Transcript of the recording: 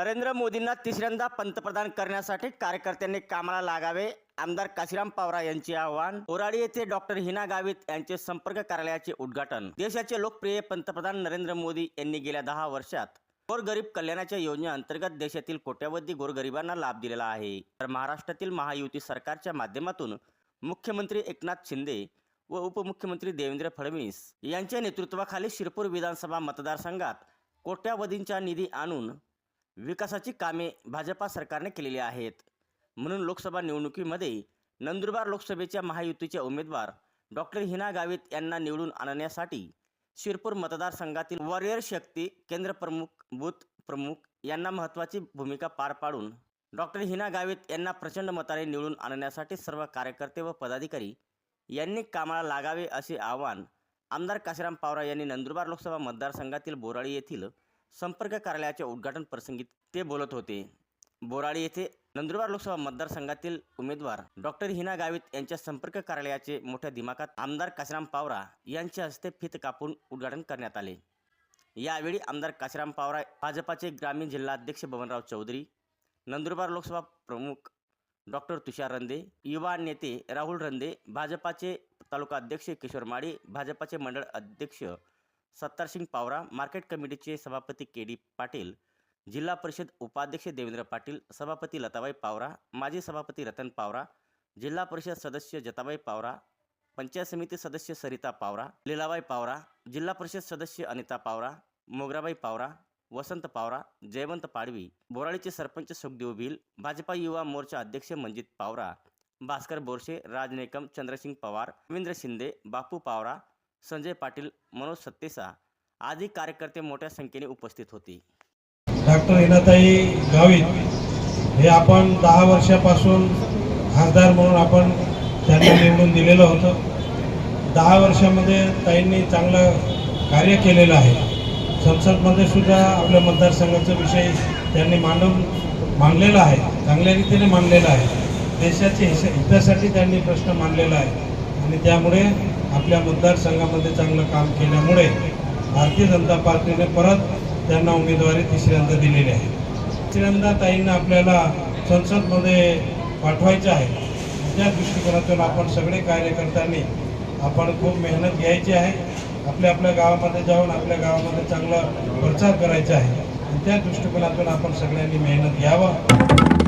नरेंद्र मोदींना तिसऱ्यांदा पंतप्रधान करण्यासाठी कार्यकर्त्यांनी कामाला लागावे. आमदार काशीराम पावरा यांचे आव्हान. ओराडी येथे डॉक्टर हिना गावित यांचे संपर्क कार्यालयाचे उद्घाटन. देशाचे लोकप्रिय पंतप्रधान नरेंद्र मोदी यांनी गेल्या दहा वर्षात गोरगरीब कल्याणाच्या योजनेअंतर्गत देशातील कोट्यावधी गोरगरिबांना लाभ दिलेला आहे. तर महाराष्ट्रातील महायुती सरकारच्या माध्यमातून मुख्यमंत्री एकनाथ शिंदे व उपमुख्यमंत्री देवेंद्र फडणवीस यांच्या नेतृत्वाखाली शिरपूर विधानसभा मतदारसंघात कोट्यावधींचा निधी आणून विकासाची कामे भाजपा सरकारने केलेली आहेत. म्हणून लोकसभा निवडणुकीमध्ये नंदुरबार लोकसभेच्या महायुतीचे उमेदवार डॉक्टर हिना गावित यांना निवडून आणण्यासाठी शिरपूर मतदारसंघातील वॉरियर शक्ती केंद्र प्रमुख बूथ प्रमुख यांना महत्त्वाची भूमिका पार पाडून डॉक्टर हिना गावित यांना प्रचंड मताने निवडून आणण्यासाठी सर्व कार्यकर्ते व पदाधिकारी यांनी कामाला लागावे असे आवाहन आमदार काशीराम पावरा यांनी नंदुरबार लोकसभा मतदारसंघातील बोराळी येथील संपर्क कार्यालयाच्या उद्घाटन प्रसंगी ते बोलत होते. बोराळी येथे नंदुरबार लोकसभा मतदारसंघातील उमेदवार डॉक्टर हिना गावित यांच्या संपर्क कार्यालयाचे मोठ्या दिमाखात आमदार काशीराम पावरा यांच्या हस्ते फित कापून उद्घाटन करण्यात आले. यावेळी आमदार काशीराम पावरा भाजपाचे ग्रामीण जिल्हाध्यक्ष बबनराव चौधरी नंदुरबार लोकसभा प्रमुख डॉक्टर तुषार रंदे युवा नेते राहुल रंदे भाजपाचे तालुका अध्यक्ष किशोर माळी भाजपाचे मंडळ अध्यक्ष सत्तारसिंग पावरा मार्केट कमिटीचे सभापती के डी पाटील जिल्हा परिषद उपाध्यक्ष देवेंद्र पाटील सभापती लताबाई पावरा माजी सभापती रतन पावरा जिल्हा परिषद सदस्य जताबाई पावरा पंचायत समिती सदस्य सरिता पावरा लीलाबाई पावरा जिल्हा परिषद सदस्य अनिता पावरा मोगराबाई पावरा वसंत पावरा जयवंत पाडवी बोराळीचे सरपंच सुखदेव भिल भाजपा युवा मोर्चा अध्यक्ष मंजित पावरा भास्कर बोरशे राज नेकम चंद्रसिंग पवार रवींद्र शिंदे बापू पावरा संजय पाटील मनोज सत्तेसा आदी कार्यकर्ते मोठ्या संख्येने उपस्थित होते. डॉक्टर हिनाताई गावित हे आपण दहा वर्षापासून खासदार म्हणून आपण त्यांना निवडून दिलेलं होतं. दहा वर्षामध्ये ताईंनी चांगलं कार्य केलेलं आहे. संसदमध्ये सुद्धा आपल्या मतदारसंघाचा विषय त्यांनी मांडून मांडलेला आहे चांगल्या रीतीने मांडलेला आहे. देशाच्या हिश हितासाठी त्यांनी प्रश्न मांडलेला आहे. आणि त्यामुळे आपल्या मतदारसंघामध्ये चांगलं काम केल्यामुळे भारतीय जनता पार्टीने परत त्यांना उमेदवारी तिसऱ्यांदा दिलेली आहे. तिसऱ्यांदा ताईंना आपल्याला संसदमध्ये पाठवायचं आहे. त्या दृष्टिकोनातून आपण सगळे कार्यकर्त्यांनी आपण खूप मेहनत घ्यायची आहे. आपल्या आपल्या गावामध्ये जाऊन आपल्या गावामध्ये चांगला प्रचार करायचा आहे. आणि त्या दृष्टिकोनातून आपण सगळ्यांनी मेहनत घ्यावं.